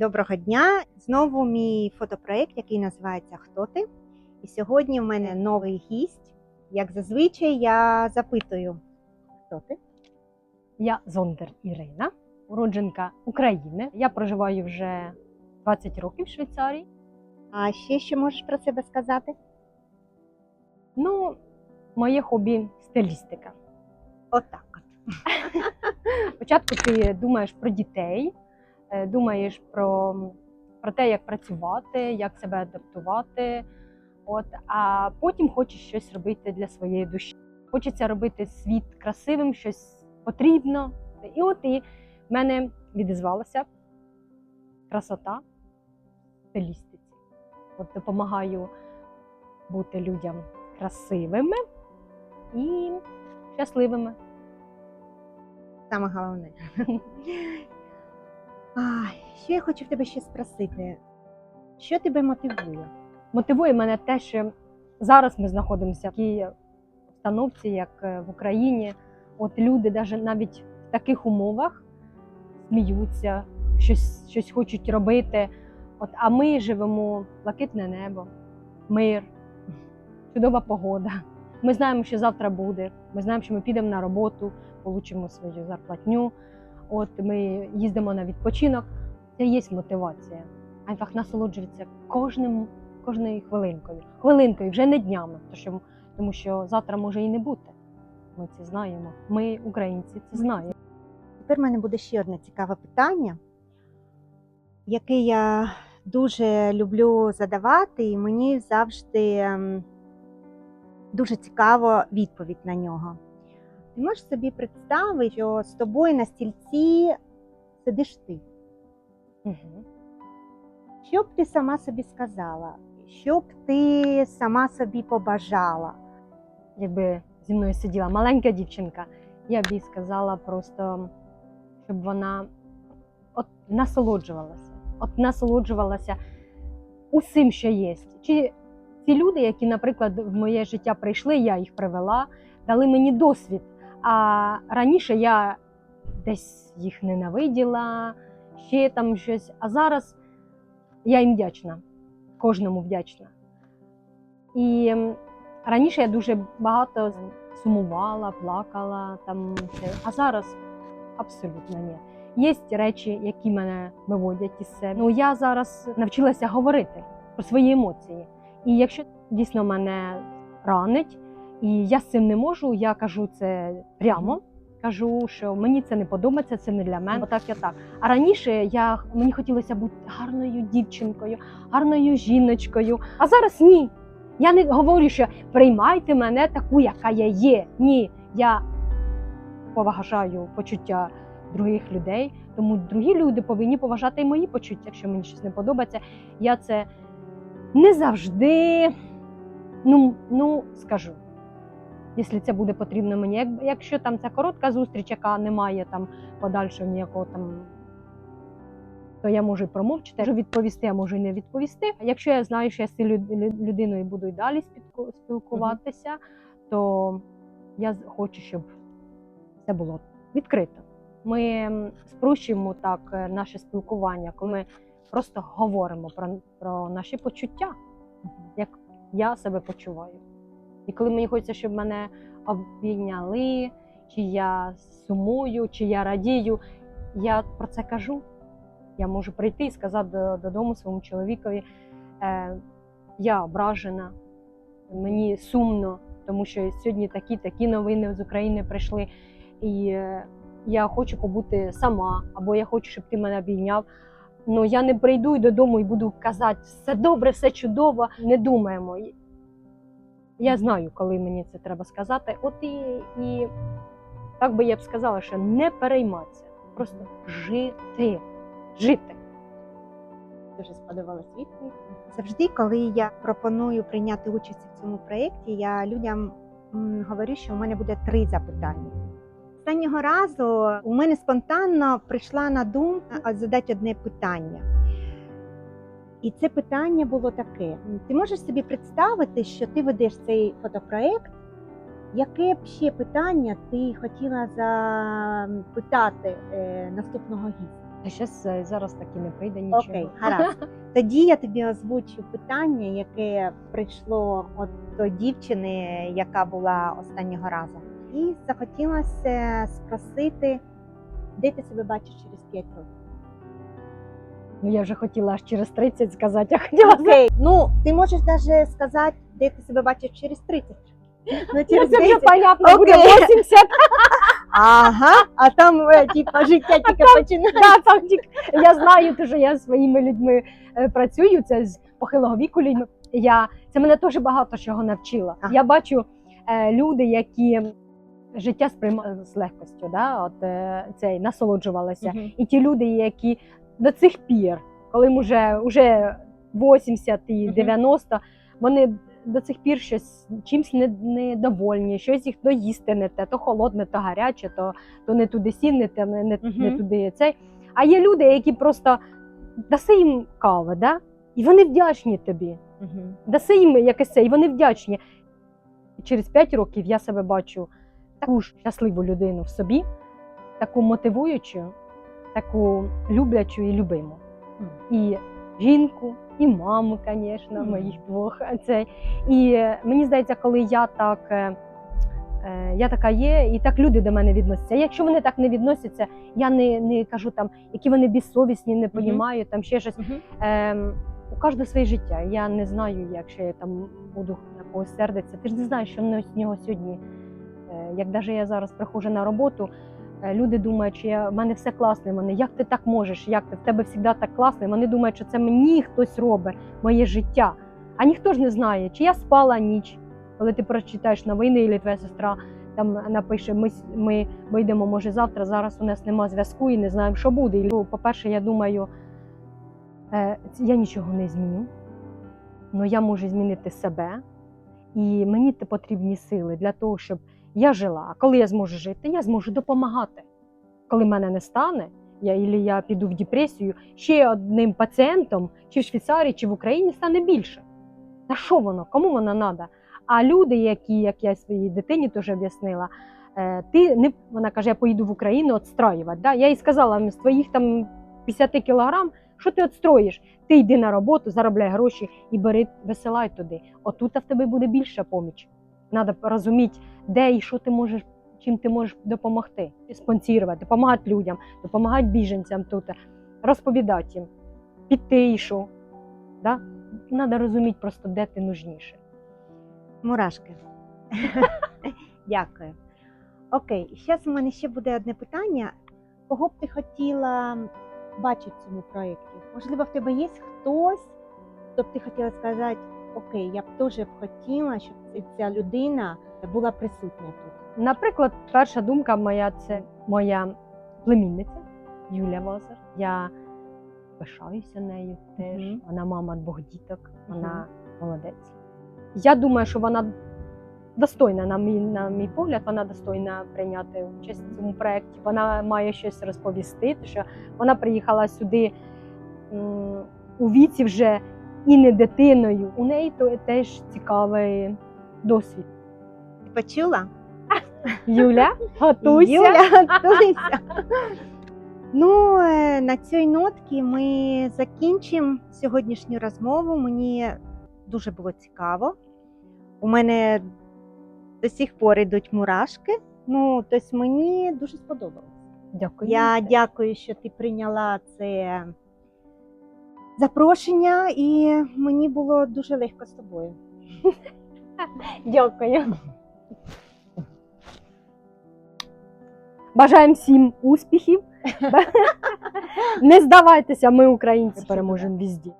Доброго дня! Знову мій фотопроект, який називається Хто ти? І сьогодні в мене новий гість. Як зазвичай, я запитую, хто ти? Я Зондер Ірина, уродженка України. Я проживаю вже 20 років в Швейцарії. А ще що можеш про себе сказати? Ну, моє хобі стилістика. Отак от. Спочатку ти думаєш про дітей, думаєш про, про те, як працювати, як себе адаптувати. От, а потім хочеш щось робити для своєї душі. Хочеться робити світ красивим, щось потрібно. І от і в мене відізвалася красота в стилістиці. От допомагаю бути людям красивими і щасливими. Саме головне. Ай, що я хочу в тебе ще спросити? Що тебе мотивує? Мотивує мене те, що зараз ми знаходимося в такій обстановці, як е, в Україні. От люди даже навіть в таких умовах сміються, щось, щось хочуть робити. От, а ми живемо блакитне небо, мир, чудова погода. Ми знаємо, що завтра буде. Ми знаємо, що ми підемо на роботу, получимо свою зарплатню. От ми їздимо на відпочинок. Це є мотивація. Айфах насолоджується кожним, кожною хвилинкою. Хвилинкою, вже не днями, тому що, завтра може і не бути. Ми це знаємо. Ми, українці, це знаємо. Тепер в мене буде ще одне цікаве питання, яке я дуже люблю задавати, і мені завжди ем, дуже цікаво відповідь на нього. Ти можеш собі представити, що з тобою на стільці сидиш ти. Угу. Що б ти сама собі сказала? Що б ти сама собі побажала? Якби зі мною сиділа маленька дівчинка, я б їй сказала просто, щоб вона от насолоджувалася, от насолоджувалася усім, що є. Чи ці люди, які, наприклад, в моє життя прийшли, я їх привела, дали мені досвід. А раніше я десь їх ненавиділа, ще там щось. А зараз я їм вдячна, кожному вдячна. І раніше я дуже багато сумувала, плакала, там, а зараз абсолютно ні. Є речі, які мене виводять із себе. Ну я зараз навчилася говорити про свої емоції. І якщо дійсно мене ранить, і я з цим не можу, я кажу це прямо. Кажу, що мені це не подобається, це не для мене. Отак я так. А раніше я мені хотілося бути гарною дівчинкою, гарною жіночкою. А зараз ні. Я не говорю, що приймайте мене таку, яка я є. Ні, я поважаю почуття других людей, тому другі люди повинні поважати і мої почуття, якщо мені щось не подобається. Я це не завжди ну, ну скажу. Якщо це буде потрібно мені. Як, якщо там це коротка зустріч, яка не має там подальшого ніякого там, то я можу і промовчати, можу відповісти, а можу і не відповісти. А якщо я знаю, що я з цією люд- людиною буду і далі спілкуватися, то я хочу, щоб це було відкрито. Ми спрощуємо так е, наше спілкування, коли ми просто говоримо про, про наші почуття, як я себе почуваю. І коли мені хочеться, щоб мене обійняли, чи я сумую, чи я радію, я про це кажу. Я можу прийти і сказати додому своєму чоловікові, е, я ображена, мені сумно, тому що сьогодні такі такі новини з України прийшли, і е, я хочу побути сама, або я хочу, щоб ти мене обійняв. Ну я не прийду додому і буду казати, все добре, все чудово. Не думаємо. Я знаю, коли мені це треба сказати. От і, і так би я б сказала, що не перейматися, просто жити. Жити. Дуже сподобалась відповідь. Завжди, коли я пропоную прийняти участь в цьому проєкті, я людям говорю, що у мене буде три запитання. Останнього разу у мене спонтанно прийшла на думку задати одне питання. І це питання було таке: ти можеш собі представити, що ти ведеш цей фотопроект? Яке б ще питання ти хотіла запитати е, наступного гістя? А щас е, зараз таки не прийде нічого. Окей, гаразд. Тоді я тобі озвучу питання, яке прийшло от до дівчини, яка була останнього разу. І захотілося спросити, де ти себе бачиш через 5 років. Ну я вже хотіла аж через 30 сказати, я хотіла Окей, ну ти можеш навіть сказати, де ти себе бачиш через 30 років. Ну, Ну, через це вже 10. понятно, буде Окей. 80. Ага, а там е, типа життя тільки починає. Да, там тільки- я знаю, те, що я зі своїми людьми е, працюю, це з похилого віку людьми. Я, це мене теж багато чого навчила. Ага. Я бачу е, люди, які життя сприймали з легкостю, да, от, е, цей, насолоджувалися. Мгм. І ті люди, які до цих пір, коли їм вже, вже 80 і Мгм. 90, вони до цих пір щось чимсь не- недовольні, щось їх то їсти не те, то холодне, то гаряче, то, то не туди сів, не, те, не, не, не туди цей. А є люди, які просто даси їм кави, да? і вони вдячні тобі. Мгм. Даси їм якесь це, і вони вдячні. Через 5 років я себе бачу таку ж щасливу людину в собі, таку мотивуючу, таку люблячу і любиму. І жінку, і маму, звісно, моїх двох. Це. І е, мені здається, коли я так. е, е, Я така є, і так люди до мене відносяться. Якщо вони так не відносяться, я не, не кажу там, які вони безсовісні, не понімаю, там ще щось. Мгм. Ем, у кожного своє життя. Я не знаю, якщо я там буду на когось сердитися. Ти ж не знаєш, що в нього- сьогодні. Е, Як навіть я зараз приходжу на роботу, люди думають, що я, в мене все класно. Вони, як ти так можеш? Як ти в тебе завжди так класно? Вони думають, що це мені хтось робить, моє життя. А ніхто ж не знає, чи я спала ніч, коли ти прочитаєш новини, і твоя сестра там напише: ми, ми вийдемо, може, завтра. Зараз у нас нема зв'язку і не знаємо, що буде. І, ну, по-перше, я думаю. Е, я нічого не зміню, але я можу змінити себе, і мені потрібні сили для того, щоб я жила. А коли я зможу жити, я зможу допомагати. Коли мене не стане, я, ілі я піду в депресію, ще одним пацієнтом, чи в Швейцарії, чи в Україні стане більше. Та що воно? Кому воно треба? А люди, які, як я своїй дитині теж об'яснила, е, ти не вона каже, я поїду в Україну відстраювати. Да? Я їй сказала, з твоїх там 50 кілограм, що ти відстроїш? Ти йди на роботу, заробляй гроші і бери, висилай туди. Отут в тебе буде більша поміч. Треба розуміти, де і що ти можеш, чим ти можеш допомогти. Спонсірувати, допомагати людям, допомагати біженцям тут, розповідати їм, піти і що. Да? Треба розуміти просто, де ти нужніше. Мурашки. Дякую. Окей, зараз у мене ще буде одне питання. Кого б ти хотіла бачити в цьому проєкті? Можливо, в тебе є хтось, хто б ти хотіла сказати, окей, я б теж б хотіла, щоб ця- людина була присутня тут. Наприклад, перша думка моя це моя племінниця Юля Вазар. Я пишаюся нею теж. Мгм. Вона мама двох діток, вона молодець. Я думаю, що вона достойна, на мій, на мій погляд, вона достойна прийняти участь в цьому проєкті. Вона має щось розповісти, тому що вона приїхала сюди у віці вже і не дитиною. У неї то теж цікавий досвід. Почула? Юля, готуйся. Юля, готуйся. Ну, е, на цій нотці ми закінчимо сьогоднішню розмову. Мені дуже було цікаво. У мене до сих пор йдуть мурашки. Ну, тобто мені дуже сподобалось. Дякую. Я дякую, що ти прийняла це запрошення, і мені було дуже легко з тобою. Дякую. Бажаємо всім успіхів. Не здавайтеся, ми українці переможемо візді.